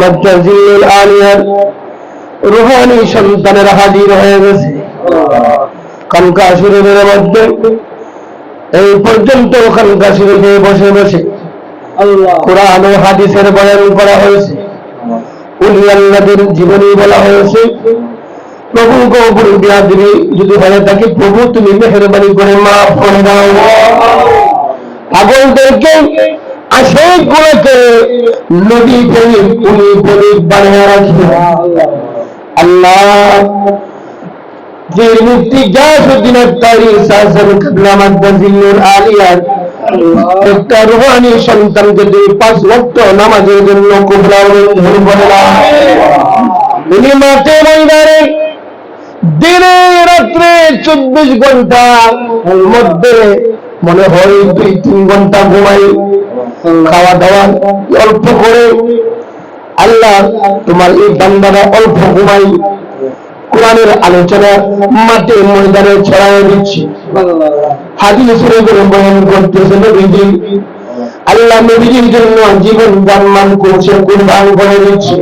মজ্জাজিল আলিয়ার রুহানি সন্তানের হাজির হয়ে গেছে। খানকা শরীরের মধ্যে এই পর্যন্ত খানকা শরীরে বসে বসে কোরআন ও হাদিসের বয়ান করা হয়েছে। জীবনী বলা হয়েছে। প্রভু গৌপুর যদি বলে থাকে প্রভু তুমি মেহরবানি করে মাফ করে দাও। পাগলদেরকে আশেক গুলোকে নদী প্রেমিক উনি প্রেমিক বানিয়ে রাখি আল্লাহ, যে মুক্তি জাসুদ্দিন আত্মারি সাহসন কাবলা মাদ্দাজিল্লুর আলিয়ার একটা রুহানি সন্তানকে দুই পাঁচ ভক্ত নামাজের জন্য কুবলা মঞ্জুর করে না। উনি মাঠে দিনে রাত্রে চব্বিশ ঘণ্টা মধ্যে মনে হয় দুই তিন ঘণ্টা ঘুমাই খাওয়া দাওয়া অল্প করে আল্লাহ তোমার এই বান্দারা অল্প ঘুমাই কোরআনের আলোচনা মাঠে ময়দানে ছড়াই দিচ্ছি। করতেছে নবীজি। আল্লাহ নবীজির জন্য জীবন জানমান করছে করে দিচ্ছে।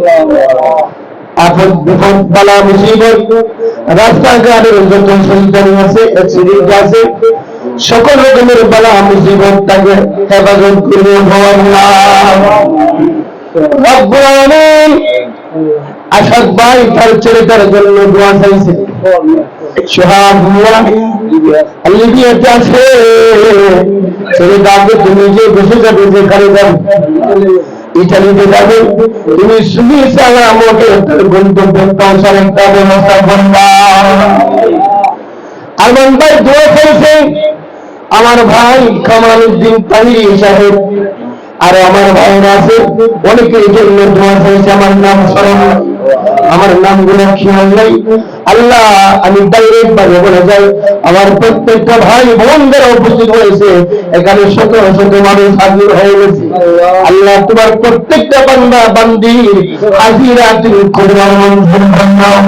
বিপদ, বালা, মুসিবত, রাস্তাঘাটের যত সন্তান আছে অ্যাক্সিডেন্ট আছে সকল রকমের বালা মুসিবত তাকে হেফাজত করে হওয়ার রব্বুল আলামিন আসাদ ভাই তার ছেলেটার জন্য দোয়া চাইছে। তুমি যে বসে যাবে যাবে ইটালিতে যাবে, তুমি তার গন্তব্যে পৌঁছার একটা ব্যবস্থা করবা। ভাই দোয়া করেছে। আমার ভাই কামাল উদ্দিন তাহিরি সাহেব। আর আমার ভাইরা আছে অনেকের জন্য দোয়া চাইছে, আমার নাম স্মরণ। আমার নামগুলো খেয়াল নাই। আল্লাহ, আমি ডাইরেক্ট ভাবে বলে যাই, আমার প্রত্যেকটা ভাই বোনদের উপস্থিত হয়েছে। এখানে শত শত মানুষ হাজির হয়ে গেছে। আল্লাহ তোমার প্রত্যেকটা বান্দা বান্দি হাজিরা তুমি কবরার মঞ্জুর বান্দাও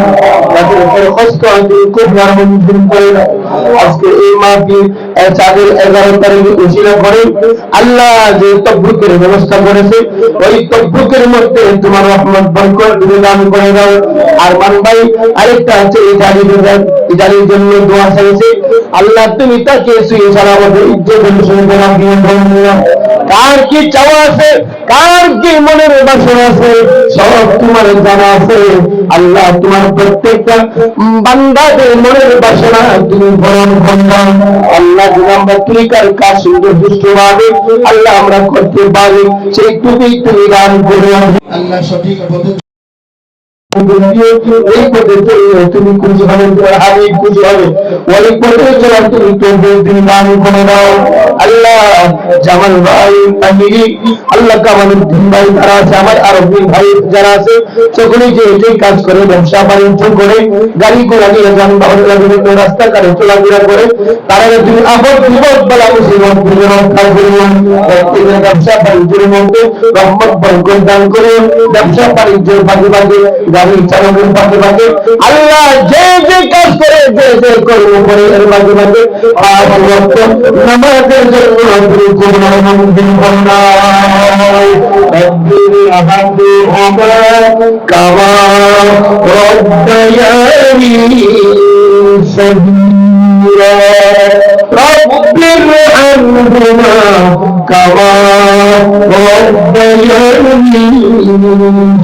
তাদের কষ্ট তুমি কবরার মঞ্জুর করে আজকে এই মাটি চাঁদের এগারো তারিখে উশিলা করে। আল্লাহ যে তব্রুকের ব্যবস্থা করেছে, ওই তব্রুকের মধ্যে তোমার রহমত, বরকত তুমি করে দাও। আর মান ভাই, আরেকটা ইটালি দেবেন ইটালির জন্য দোয়া চাইছে। আল্লাহ তুমি তাকে শুয়ে সালামত ইজ্জত শুনে কার কি চাওয়া আছে? কার কি মনের বাসনা আছে? সব তোমার জানা আছে। আল্লাহ তোমার প্রত্যেকটা বান্দাদের মনের বাসনা তুমি বরণ করবা আল্লাহ যদি আমরা তুলিকার কাজ সুন্দর দুষ্টভাবে আল্লাহ আমরা করতে পারি। সেই তুমি তুমি দান করে। আল্লাহ সঠিক এই পথে চললে তুমি খুশি হবে তোমার আমি খুশি হবে ওই পথে চলার তুমি তবুও তুমি দান করে দাও আল্লাহ জামাল ভাই তাহিরি আল্লাহ আমার আরবিন ভাই যারা আছে গাড়ি ঘোড়া নিয়ে করে তারা তুমি আপদ বিপদ বলা ব্যবসা বাণিজ্যের মধ্যে ব্যবসা বাণিজ্যের ভাগে ভাগে গাড়ি চালানোর ভাগে ভাগে আল্লাহ যে যে কাজ করে, যে যে কর্ম করে, এর আর রক্ত নামাজের জন্য রব্বায়ানি